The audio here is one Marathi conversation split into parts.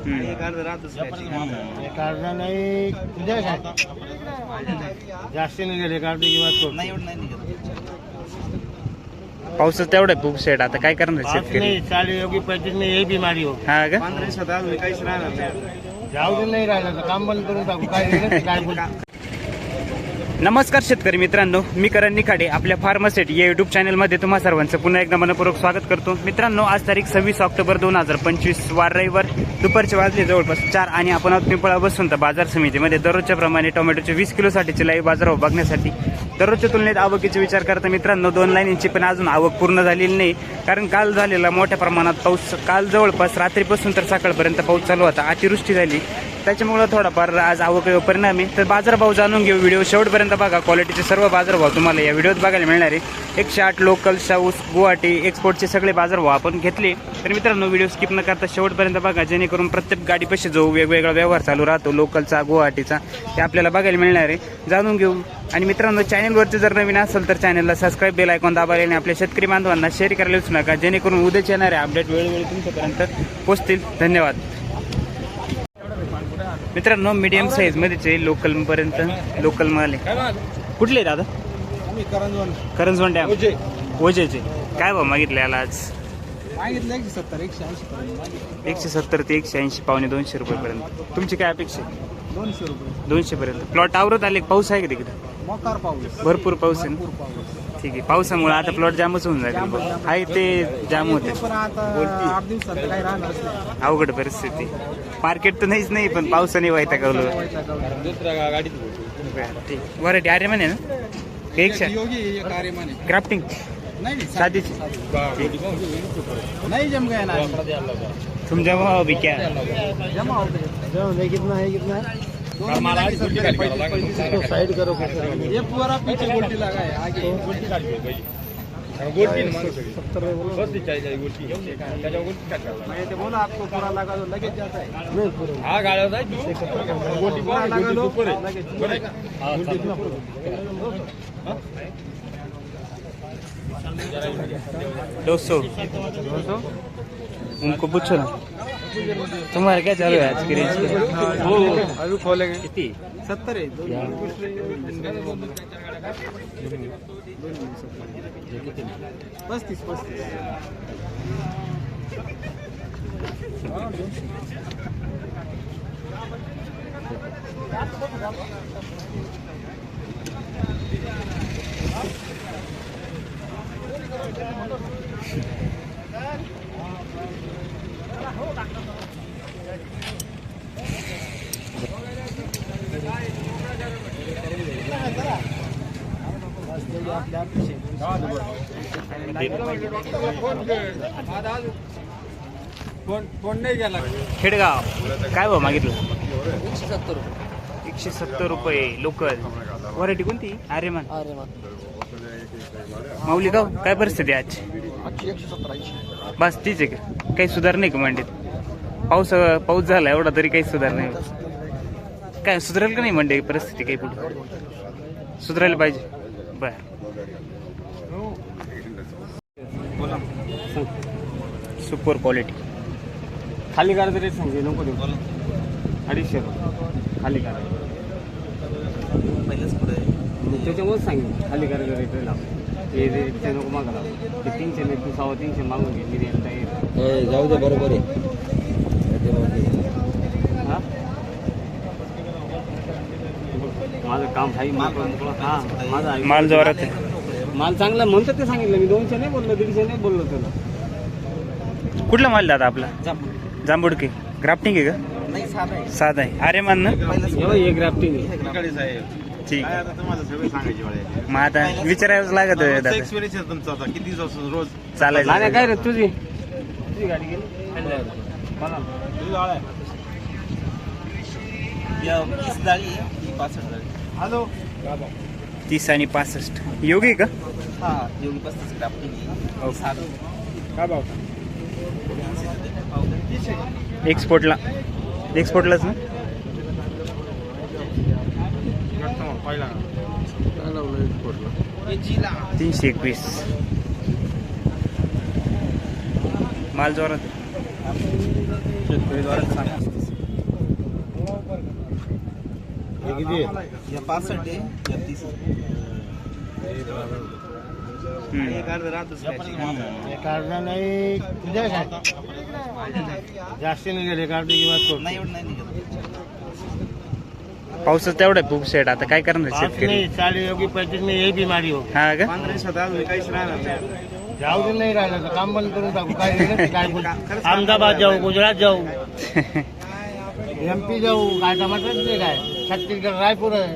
हम्म. एक अर्ध राहतच काढला नाही द्या काय जास्त नाही गेले काढते किंवा नाही एवढं नाही निघत. पाऊसच तेवढा आहे खूप शेड आता काय करणार शेतकरी? नाही चालू योगी पैसे नाही हे बिमारी हो. हा का? पंधरा दिवसात अजून काहीच राहणार नाही. जाऊ दे नाही राहिलं तर काम बंद करून टाकू. काय काय बोलू? नमस्कार शेतकरी मित्रांनो मी करण निखाडे आपल्या फार्मासेट या युट्यूब चॅनलमध्ये तुम्हा सर्वांचं पुन्हा एकदा मनपूर्वक स्वागत करतो. मित्रांनो आज तारीख सव्वीस ऑक्टोबर दोन हजार पंचवीस वार रविवार दुपारचे वाजले जवळपास चार आणि आपण आहोत पिंपळा बसून तर बाजार समितीमध्ये. दररोजच्या प्रमाणे टोमॅटोचे वीस किलोसाठीचे लाईव्ह बाजार बघण्यासाठी दररोजच्या तुलनेत आवकीचे विचार करता मित्रांनो दोन लाईनींची पण अजून आवक पूर्ण झालेली नाही. कारण काल झालेला मोठ्या प्रमाणात पाऊस काल जवळपास रात्रीपासून तर सकाळपर्यंत पाऊस चालू होता अतिवृष्टी झाली. त्याच्यामुळे थोडाफार आज आवक परिणाम आहे. तर बाजारभाव जाणून घेऊ व्हिडिओ शेवटपर्यंत बघा. क्वालिटीचे सर्व बाजारभाव तुम्हाला या व्हिडिओत बघायला मिळणार आहे. एकशे आठ लोकल साऊस गुवाहाटी एक्सपोर्टचे सगळे बाजारभाव आपण घेतले. तर मित्रांनो व्हिडिओ स्किप न करता शेवटपर्यंत बघा. जेणेकरून प्रत्येक गाडीपाशी जो वेगवेगळा व्यवहार चालू राहतो लोकलचा गुवाहाटीचा ते आपल्याला बघायला मिळणार आहे. जाणून घेऊ. आणि मित्रांनो चॅनलवरती जर नवीन असेल तर चॅनलला सबस्क्राईब बेल ऐकून दाबायला आणि आपल्या शेतकरी बांधवांना शेअर करायला विसरू नका जेणेकरून उद्याच येणारे अपडेट वेळोवेळी तुमच्यापर्यंत पोहोचतील. धन्यवाद. मित्रांनो मीडियम साईज मध्येचे लोकल पर्यंत लोकल माल आहे. कुठले दादा? करंजवण. डॅम ओजेचे. काय भाव मागितले याला आज? एकशे सत्तर ते एकशे ऐंशी पावणे दोनशे रुपयेपर्यंत तुमची काय अपेक्षा रुपये. दोनशे पर्यंत. प्लॉट आवरत आले पाऊस आहे का तिकडे? मोकार पाऊस. भरपूर पाऊस आहे ना? भरपूर पाऊस. ठीक आहे. पावसामुळे आता प्लॉट जामच होऊन जाईल आहे ते जाम होते. पण आता आठ दिवसात काही राहणार नाही. अवघड परिस्थिती. मार्केट तर नाहीच नाही पण पावसाने कवलं दुसऱ्या गाडीत ठीक व्हरायटी अरे म्हणे ना? का एकशे योगी एक आर्यमान क्राफ्टिंग नाही साधीची. नाही जम गया ना. तुमच्या भाव बी क्या? जमा हो दे कितना है कितना है साइड करो ये पूरा पीछे गोल्टी लगा है आगे सत्तर में बोलो मैं तो बोला आपको पूरा लगा दो लगेज जाता है नहीं पूरे गोटी पूरा लगा दो लगेज दो सौ उनको पूछो ना तुम्हारा क्या चालू है आज की रेंज हो अभी खोलेंगे कितनी सत्तर है पस्तीस पस्तीस फोन फोन नाही गेला खेडगाव. काय भाव मागितलं? एकशे सत्तर एकशे सत्तर रुपये लोकल. व्हरायटी कोणती? अरे अरे माऊली गाव काय परिस्थिती आहे बस तीच आहे का? काही सुधार नाही का मंडीत? पाऊस पाऊस झाला एवढा तरी काही सुधार नाही. काय सुधारेल का नाही मंडी? परिस्थिती काही पुढे? सुधारायला पाहिजे. बर. Super quality. खाली काढ रेट सांगे नको देऊ. अडीचशे रुपये. खाली काढ पहिलेच पुढे. त्याच्यामुळेच सांगेन खाली करायचं रेट लाव. हे रेटचे नको मागा लाव. ते तीनशे नाही तू सव्वा तीनशे मागून घे मी द्यायला तयार जाऊ दे बरोबर आहे. हा? माझं काम आहे. हा माझं. माल जोरात आहे. माल चांगला म्हणतं ते सांगितलं. मी दोनशे नाही बोललो दीडशे नाही बोललो तुला कुठला माल दादा आपला? जांबुडके ग्राफ्टिंग आहे का? नाही साधा आहे. साधा आहे. अरे मान ना. हे ग्राफ्टिंग ठीक काय आहे आता तुम्हाला सगळं सांगायची वेळ आहे. मग आता विचारायलाच लागत किती दिवस रोज? चालायचं. नाही काय रे तुझी? तुझी गाडी गेली? पासष्ट हॅलो. तीस आणि पासष्ट. योगी का? हा योगी पस्तीस ग्राफ्टिंग ओके. साधं. काय भाव? एक्सपोर्टला एक्सपोर्टलाच ना? तीनशे एकवीस. माल जोरात. शेतकरी द्वारे सांगा. या पासष्ट आहे या नाही तुझ्या काय जास्त नाही नाही एवढं नाही पावसाचं तेवढं सेट आता काय करणार शेतकरी? नहीं साड़ी होगी पच्चीस में यही बीमारी हो। हा का? नाही जाऊ दे नाही राहिलं तर काम बंद करून टाकू. काय नाही काय बोल- अहमदाबाद जाऊ गुजरात जाऊ. एमपी जाऊ काय टमाटर नाही काय? छत्तीसगढ़ रायपुर है।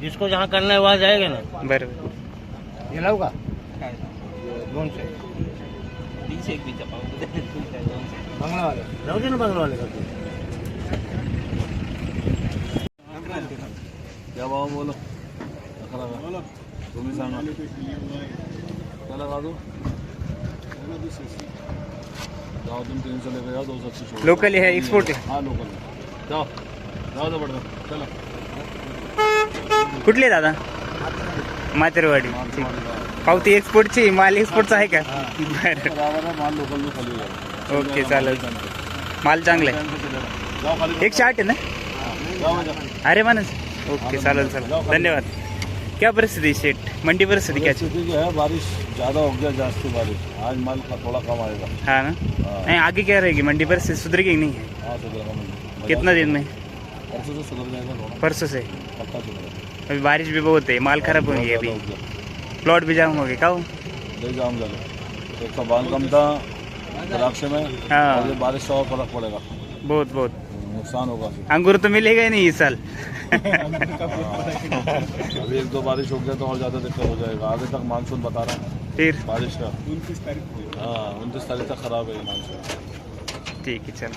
जिसको जहाँ करना है वहाँ जाएगा ना। बरं ये लाऊ का? काय दोनशे तीनशे एकवीसच्या पाव बंगला वाले ना बंगला वाले का। या बोलो अकरा बोलो। तुम्ही सांगा त्याला काढू जाओ तुम तीन सौ लेके जाओ दो सौ अस्सी लोकल है एक्सपोर्ट आहे हाँ। लोकल जाओ। कुठले दादा? मातेरवाडी पावती एक्सपोर्टची माल एक्सपोर्टचा आहे का? बरं ओके चालेल. माल चांगला आहे. एकशे आठ आहे ना? अरे मानस ओके चालेल चालेल. धन्यवाद. क्या परिस्थिती शेट मंडी परिस्थिती क्या स्थिति जो है? बारिश ज़्यादा हो गया जास्ती बारिश. आज माल का थोड़ा कम आएगा. हाँ ना? नहीं आगे क्या रहेगी? मंडी परिस्थिति सुधरेगी कि नहीं? हाँ मंडी. कितना दिन में? परसों से थोड़ा परसों से। अभी बारिश भी बहुत है माल खराब होंगी अभी। प्लॉट भी जाम हो गए का जाम झालं एक तो बाँध कम था द्राक्ष में हाँ। ये बारिश और फ़र्क पड़ेगा। बहुत बहुत। नुकसान होगा। अंगूर तो मिलेगा ही नहीं इस साल। अभी एक दो बारिश हो गया तो और ज़्यादा दिक्कत हो जाएगा। आगे तक मानसून बता रहा है। फिर? बारिश का। उनतीस तारीख हाँ उनतीस तारीख तक खराब है मानसून। ठीक है चल।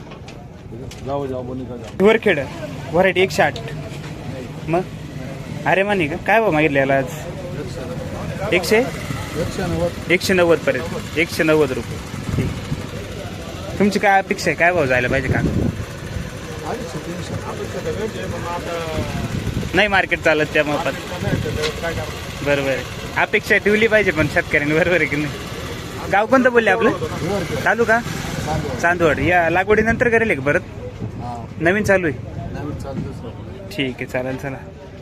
जाओ जाओ बोनी का जाओ वरखेड व्हरायटी एकशे आठ. मग? अरे मानी का? काय भाव मागितले याला आज? एकशे? एकशे नव्वद पर्यंत. एकशे नव्वद रुपये. ठीक तुमची काय अपेक्षा आहे? काय भाव जायला पाहिजे का? नाही मार्केट चालत त्या मापात. बरोबर अपेक्षा ठेवली पाहिजे पण शेतकऱ्यांनी. बरोबर आहे की नाही? गाव कोणतं बोलले आपलं? चालू का चांदवड. या लागवडीनंतर करेल का परत नवीन चालू आहे? ठीक आहे चालेल चला.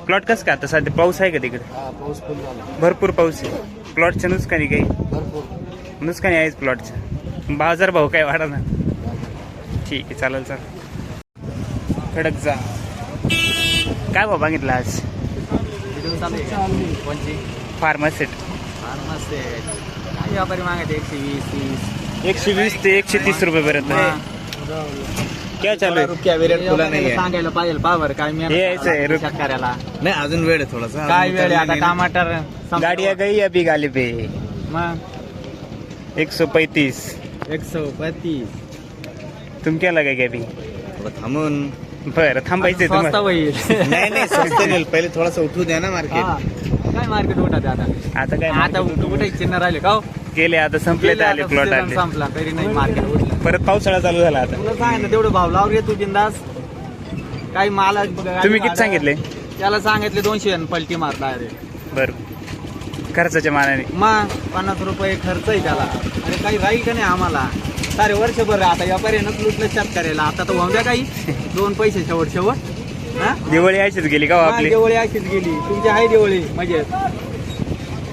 प्लॉट कसं का आता? सध्या पाऊस आहे का तिकडे? पाऊस भरपूर पाऊस आहे. प्लॉटचं नुकसानी काही? भरपूर. नुकसानी आहेच प्लॉटचं बाजार भाव काय वाढा ना? ठीक आहे चालेल चालेल खडक जा. काय भाव मागितला आज? फार्मासेट व्यापारी मागायचे एकशे वीस तीस. एकशे वीस ते एकशे तीस रुपये पर्यंत. काय चालू आहे? रुपया वेरेट तुला नाही सांगायला पाहिजे पावर काय मी हे यायचं आहे, शेतकऱ्याला. नाही अजून वेळ आहे थोडासा. काय वेळ आहे? आता टमाटर संपलं. गाडिया गई अभी गाली पे. मग? एक सौ पैतीस. एक सौ पस्तीस तुम क्या लगा अभी? थांबून. बरं थांबायचंय स्वस्त तुम्हाला. होईल नाही नाही स्वस्त पहिले थोडासा उठू द्या ना मार्केट काय मार्केट उठा आता? आता काय आता कुठे चिन्ह राहिले का हो? गेले आता संपले तर आले प्लॉट आले संपला तरी नाही मार्केट उठलं परत पावसाळा चालू झाला आता. तुला सांगितलं तेवढं भाव लाव रे तू बिंदास. काही माल तुम्ही किती सांगितले? त्याला सांगितले दोनशे आणि पलटी मारला रे बर. खर्चाच्या मानाने. मग पन्नास रुपये खर्च आहे त्याला. अरे काही राहील का नाही आम्हाला? सारे वर्षभर आता व्यापाऱ्यानं लुटलं शेतकऱ्याला. आता तर होऊन द्या काही. दोन पैसे शेवट शेवट हा? दिवाळी यायचीच गेली का हा, आपली? दिवाळी अशीच गेली. तुमची आहे दिवाळी म्हणजे.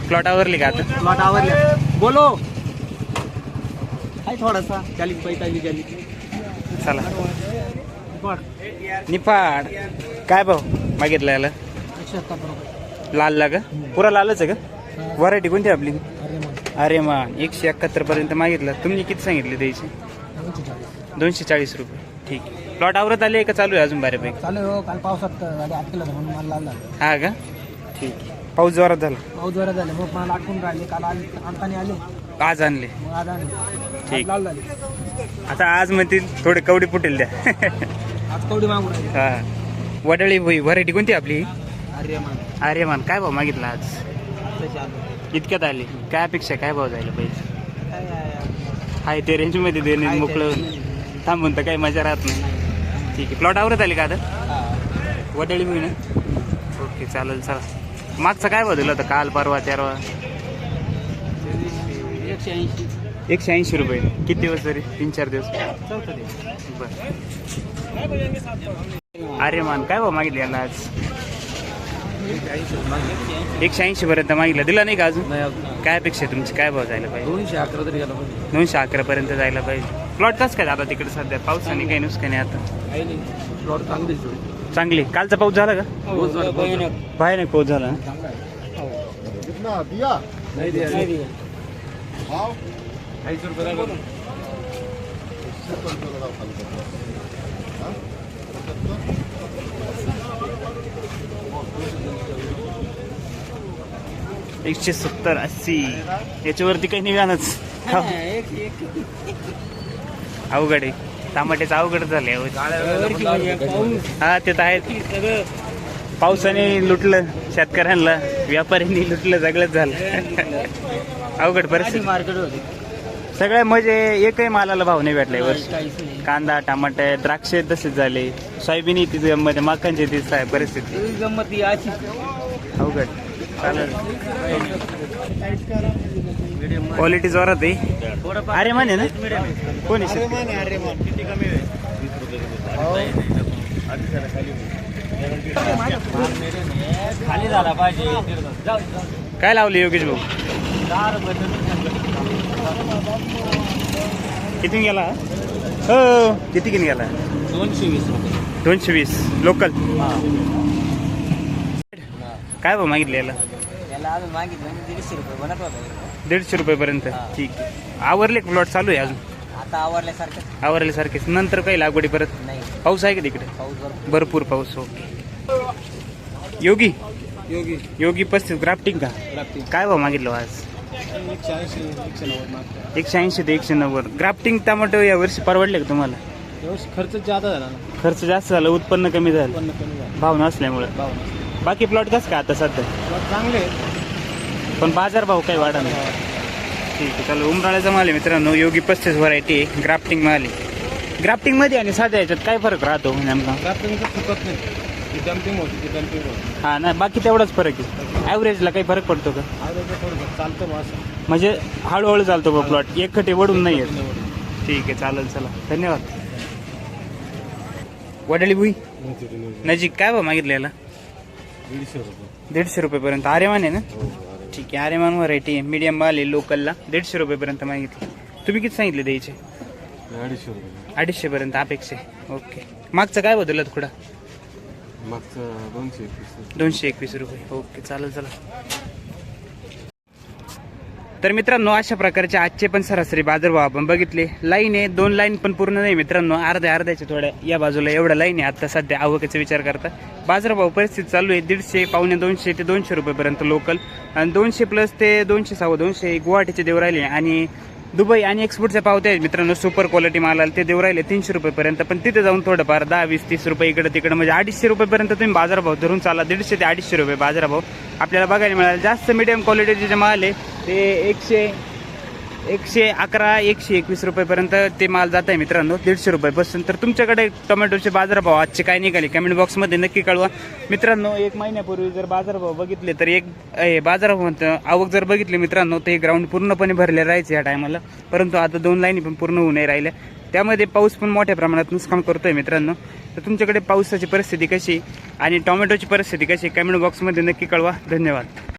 प्लॉट आवरली का आता? प्लॉट आवरले. बोलो. आहे थोडासा. चालीस पैतालीस चालीस. चला. निफाड. काय भाऊ? मागितलं याला. लाल ला का? पुरा लालच आहे का? व्हरायटी कोणती आपली? अरे मा एकशे एकाहत्तर पर्यंत मागितलं. तुम्ही किती सांगितले द्यायचे दोनशे चाळीस. रुपये. ठीक आहे. प्लॉट आवरत आले का चालू आहे अजून बऱ्यापैकी? चालू हो. काल पावसात गाडी आटकेला म्हणून मला लागला हा का? ठीक आहे. पाऊस जोरात झाला. पाऊस जरा झाले. मग मला आटकून राहिले. काल आले आणताना आले. आज आणले. मग आज आले ठीक. लाल झाले. आता आज म्हणतील थोडे कवडी फुटेल द्या. आज कवडी मागून राहिले. हा. वडळी होई व्हरायटी कोणती आपली? अरे मग अरे मान काय भाव मागितला आज? इतक्यात आली. काय अपेक्षा काय भाव जायला पाहिजे? हाय ते रेंजमध्ये देणे मोकळं. थांबून तर काही मजा राहत नाही. ठीक आहे. प्लॉट आवरत आली का आता? वडळी होई ना ओके चालेल चला. मागचा काय भाव दिला होता? काल परवा तेरवा? एकशे ऐंशी एकशे ऐंशी रुपये. किती दिवस तरी? तीन चार दिवस. बर. अरे मान काय भाव मागितले याला आज? एकशे ऐंशी पर्यंत मागितलं. दिला नाही का अजून? काय अपेक्षा आहे तुमची? काय भाव जायला पाहिजे? दोनशे अकरा तरी गेला पाहिजे. दोनशे अकरा पर्यंत जायला पाहिजे. प्लॉट कसं काय आता तिकडे सध्या? पावसाने काही नुसतं नाही आता? काही प्लॉट चांगली थोडी चांगली. कालचा पाऊस झाला का? झाला पाऊस. बाहेर नाही पाऊस झाला. एकशे सत्तर अस्सी. याच्यावरती काही निघाणच अवघड आहे. टमाट्याचं अवघड झाले हा. ते तर आहे? पावसाने लुटलं शेतकऱ्यांना व्यापाऱ्यांनी लुटलं सगळंच झालं. अवघड परिस्थिती. मार्केट होते. सगळ्या म्हणजे एकही मालाला भाव नाही भेटला वर्ष कांदा टमाटे द्राक्षे तसेच झाले. सोयाबीन तिथे मध्ये मकांची तीच आहे परिस्थिती. गंमत ही अवघड. चालेल. क्वालिटी जोरात आहे. अरे माने ना? कोण आहे? खाली झाला पाहिजे. काय लावले योगेश भाऊ? किती गेला? हो किती किती गेला? दोनशे वीस दोनशे वीस. लोकल काय भाऊ मागितले याला? त्याला अजून मागितलं म्हणजे दीडशे रुपये बनत होता. दीडशे रुपयेपर्यंत. ठीक आहे. आवरले प्लॉट चालू आहे अजून? आता आवडल्यासारखं आवरले सारखेच नंतर काही लागवडी परत? नाही. पाऊस आहे का तिकडे? पाऊस भरपूर. पाऊस ओके. योगी? योगी. योगी पस्तीस. ग्राफ्टिंग का? काय भाव मागितलं हो आज? एकशे ऐंशी एकशे नव्वद मागतात एकशे ऐंशी ते एकशे नव्वद. ग्राफ्टिंग टमाटो या वर्षी परवडले का तुम्हाला? व्यवस्थित खर्च जादा झाला ना. खर्च जास्त झाला उत्पन्न कमी झालं. उत्पन्न कमी झालं. भाव नसल्यामुळे. भाव बाकी प्लॉट कसं का आता सध्या? चांगले आहेत. पण बाजार भाव काही वाढा नाही. ठीक आहे चालू उमराळ्याचा माल आहे मित्रांनो योगी पस्तीस व्हरायटी आहे ग्राफ्टिंग माल आहे. ग्राफ्टिंगमध्ये आणि साध्या याच्यात काय फरक राहतो नेमका? प्राप्तीचं चुकत नाही. ती डम्पिंग होती ती डम्पिंग होती. हा ना बाकी तेवढाच फरक आहे. ॲव्हरेजला काही फरक पडतो का? थोडं चालतं मग असं. म्हणजे हळूहळू चालतो बा प्लॉट एक खटे वडून नाही येत. ठीक आहे चालेल चला. धन्यवाद. वडाळी भुई नजीक काय बा मागितलं याला? दीडशे रुपये. दीडशे रुपयेपर्यंत. आर्यमान आहे ना? ठीक आहे. आर्यमान व्हरायटी आहे. मीडियम आहे लोकलला दीडशे रुपयेपर्यंत मागितले. तुम्ही किती सांगितले द्यायचे? अडीचशे रुपये. अडीचशे पर्यंत अपेक्षा आहे. ओके मागचं काय बदललं थोडा मागचं दोनशे एकवीस. दोनशे एकवीस रुपये. ओके चालेल चला तर मित्रांनो अशा प्रकारचे आजचे पण सरासरी बाजारभाव आपण बघितले. लाईन आहे दोन लाईन पण पूर्ण नाही मित्रांनो अर्ध्या अर्ध्याच्या थोड्या या बाजूला एवढ्या लाईन आहे. आता सध्या आवकाचा विचार करता बाजारभाव परिस्थिती चालू आहे. दीडशे पावणे दोनशे ते दोनशे रुपयेपर्यंत लोकल आणि दोनशे प्लस ते दोनशे सव्वा दोनशे गुवाहाटीचे देव राहिले. आणि दुबई आणि एक्सपोर्टच्या पावत्या आहेत. मित्रांनो सुपर क्वालिटी माल आला. ते देऊ राहिले तीनशे रुपयेपर्यंत. पण तिथे जाऊन थोडंफार दहा वीस तीस रुपये इकडे तिकडे म्हणजे अडीचशे रुपयेपर्यंत तुम्ही बाजारभाव धरून चाला. दीडशे ते अडीचशे रुपये बाजारभाव आपल्याला बघायला मिळाला. जास्त मिडियम क्वालिटीचे जे माल आहे ते एकशे एकशे अकरा एकशे एकवीस रुपयेपर्यंत ते माल जात आहे मित्रांनो. दीडशे रुपयापासून. तर तुमच्याकडे टोमॅटोचे बाजारभाव आजचे काय निघाले? कमेंट बॉक्समध्ये नक्की कळवा. मित्रांनो एक महिन्यापूर्वी जर बाजारभाव बघितले तर एक ए, बाजारभाव आवक जर बघितली मित्रांनो तर हे ग्राउंड पूर्णपणे भरले राहायचे या टायमाला परंतु आता दोन लाईनी पण पूर्ण होऊ नाही राहिल्या. त्यामध्ये पाऊस पण मोठ्या प्रमाणात नुकसान करतोय मित्रांनो. तर तुमच्याकडे पावसाची परिस्थिती कशी? आणि टोमॅटोची परिस्थिती कशी? कमेंट बॉक्समध्ये नक्की कळवा. धन्यवाद.